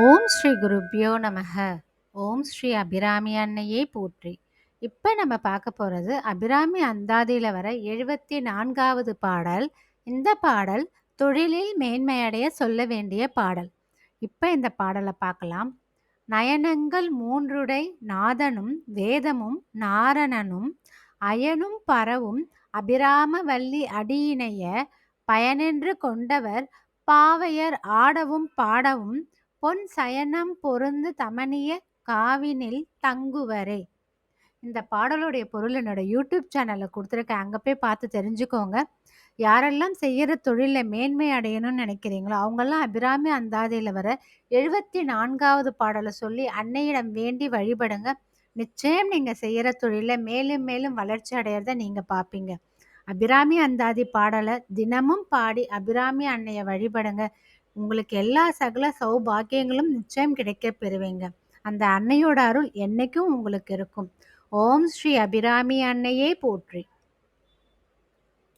ஓம் ஸ்ரீ குருப்யோ நமக. ஓம் ஸ்ரீ அபிராமி அன்னையே போற்றி. இப்போ நம்ம பார்க்க போகிறது அபிராமி அந்தாதியில் வர எழுபத்தி நான்காவது பாடல். இந்த பாடல் தொழிலில் மேன்மையடைய சொல்ல வேண்டிய பாடல். இப்போ இந்த பாடலை பார்க்கலாம். நயனங்கள் மூன்றுடை நாதனும் வேதமும் நாரணனும் அயனும் பரவும் அபிராம வள்ளி அடியினைய பயனென்று கொண்டவர் பாவையர் ஆடவும் பாடவும் பொன் சயனம் பொருந்து தமனிய காவினில் தங்குவரே. இந்த பாடலுடைய பொருள் என்னோட யூடியூப் சேனலில் கொடுத்துருக்கேன். அங்கே போய் பார்த்து தெரிஞ்சுக்கோங்க. யாரெல்லாம் செய்கிற தொழிலில் மேன்மை அடையணும்னு நினைக்கிறீங்களோ அவங்கெல்லாம் அபிராமி அந்தாதியில் வர எழுபத்தி நான்காவது பாடலை சொல்லி அன்னையிடம் வேண்டி வழிபடுங்க. நிச்சயம் நீங்கள் செய்கிற தொழிலில் மேலும் மேலும் வளர்ச்சி அடையிறத நீங்கள் பார்ப்பீங்க. அபிராமி அந்தாதி பாடலை தினமும் பாடி அபிராமி அன்னையை வழிபடுங்க. உங்களுக்கு எல்லா சகல சௌபாக்கியங்களும் நிச்சயம் கிடைக்க பெறுவீங்க. அந்த அன்னையோட அருள் என்னைக்கும் உங்களுக்கு இருக்கும். ஓம் ஸ்ரீ அபிராமி அன்னையே போற்றி.